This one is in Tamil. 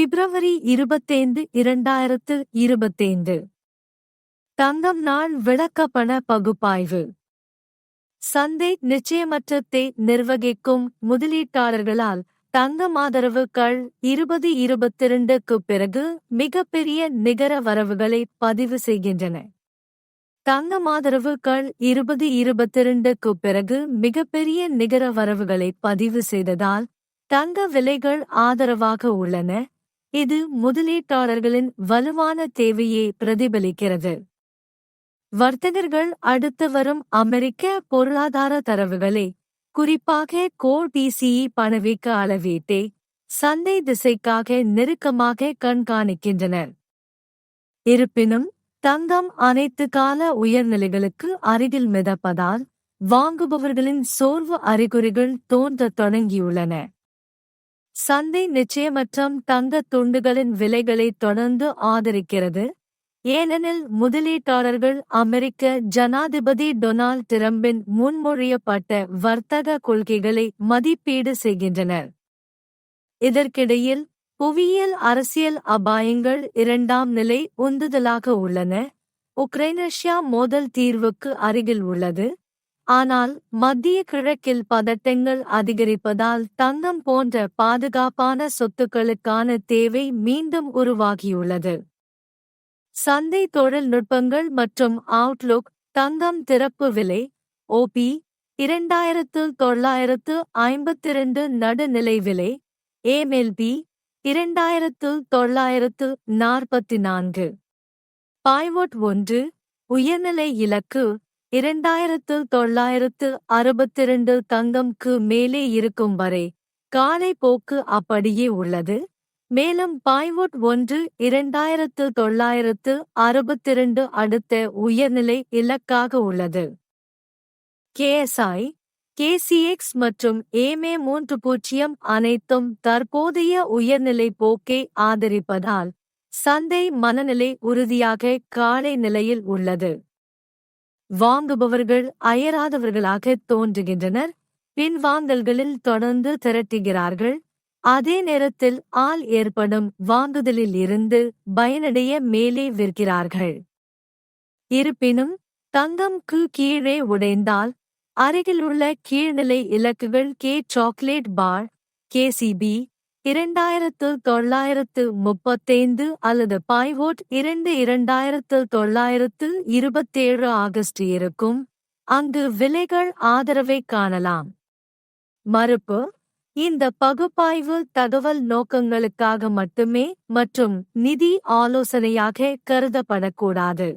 பிப்ரவரி இருபத்தைந்து இரண்டாயிரத்து இருபத்தைந்து. தங்கம் நாள் விளக்கப்பண பகுப்பாய்வு. சந்தை நிச்சயமற்றத்தை நிர்வகிக்கும் முதலீட்டாளர்களால் தங்கம் ஆதரவுகள் இருபது இருபத்திரண்டுக்கு பிறகு மிகப்பெரிய நிகர வரவுகளை பதிவு செய்கின்றன. தங்கம் ஆதரவுகள் இருபது இருபத்திரண்டுக்கு பிறகு மிகப்பெரிய நிகர வரவுகளை பதிவு செய்ததால் தங்க விலைகள் ஆதரவாக உள்ளன. இது முதலீட்டாளர்களின் வலுவான தேவையை பிரதிபலிக்கிறது. வர்த்தகர்கள் அடுத்து வரும் அமெரிக்க பொருளாதார தரவுகளை குறிப்பாக கோர் டிசிஇ பணவீக்க அளவீட்டை சந்தை திசைக்காக நெருக்கமாக கண்காணிக்கின்றனர். இருப்பினும் தங்கம் அனைத்து கால உயர்நிலைகளுக்கு அருகில் மிதப்பதால் வாங்குபவர்களின் சோர்வு அறிகுறிகள் தோன்றத் தொடங்கியுள்ளன. சந்தை நிச்சயமற்றம் தங்கத் துண்டுகளின் விலைகளை தொடர்ந்து ஆதரிக்கிறது. ஏனெனில் முதலீட்டாளர்கள் அமெரிக்க ஜனாதிபதி டொனால்ட் டிரம்பின் முன்மொழியப்பட்ட வர்த்தக கொள்கைகளை மதிப்பீடு செய்கின்றனர். இதற்கிடையில் புவியியல் அரசியல் அபாயங்கள் இரண்டாம் நிலை உந்துதலாக உள்ளன. உக்ரைன் ரஷ்யா மோதல் தீர்வுக்கு அருகில் உள்ளது. ஆனால் மத்திய கிழக்கில் பதட்டங்கள் அதிகரிப்பதால் தங்கம் போன்ற பாதுகாப்பான சொத்துக்களுக்கான தேவை மீண்டும் உருவாகியுள்ளது. சந்தை தொழில்நுட்பங்கள் மற்றும் அவுட்லுக் தங்கம் திறப்பு விலை ஓபி இரண்டாயிரத்து தொள்ளாயிரத்து ஐம்பத்திரண்டு நடுநிலை விலை ஏமெல்பி இரண்டாயிரத்து தொள்ளாயிரத்து நாற்பத்தி நான்கு. பாய்வோட் ஒன்று உயர்நிலை இலக்கு இரண்டாயிரத்து தொள்ளாயிரத்து அறுபத்திரண்டு தங்கம்க்கு மேலே இருக்கும் வரை காலை போக்கு அப்படியே உள்ளது. மேலும் பாய்வுட் ஒன்று இரண்டாயிரத்து தொள்ளாயிரத்து அறுபத்திரண்டு அடுத்த உயர்நிலை இலக்காக உள்ளது. கேஎஸ்ஐ கேசிஎக்ஸ் மற்றும் ஏமே மூன்று பூஜ்ஜியம் அனைத்தும் தற்போதைய உயர்நிலை போக்கை ஆதரிப்பதால் சந்தை மனநிலை உறுதியாக காலை நிலையில் உள்ளது. வாங்குபவர்கள் அயராதவர்களாக தோன்றுகின்றனர். பின்வாங்கல்களில் தொடர்ந்து திரட்டுகிறார்கள். அதே நேரத்தில் ஆள் ஏற்படும் வாங்குதலில் இருந்து பயனடைய மேலே விற்கிறார்கள். இருப்பினும் தங்கம்க்கு கீழே உடைந்தால் அருகிலுள்ள கீழ்நிலை இலக்குகள் கே சாக்லேட் பார் கேசிபி இரண்டாயிரத்து தொள்ளாயிரத்து முப்பத்தைந்து அல்லது பாய்வோட் இரண்டு இரண்டாயிரத்து தொள்ளாயிரத்து இருபத்தேழு ஆகஸ்ட் இருக்கும். அங்கு விலைகள் ஆதரவை காணலாம். மறுப்பு இந்த பகுப்பாய்வு தகவல் நோக்கங்களுக்காக மட்டுமே மற்றும் நிதி ஆலோசனையாக கருதப்படக்கூடாது.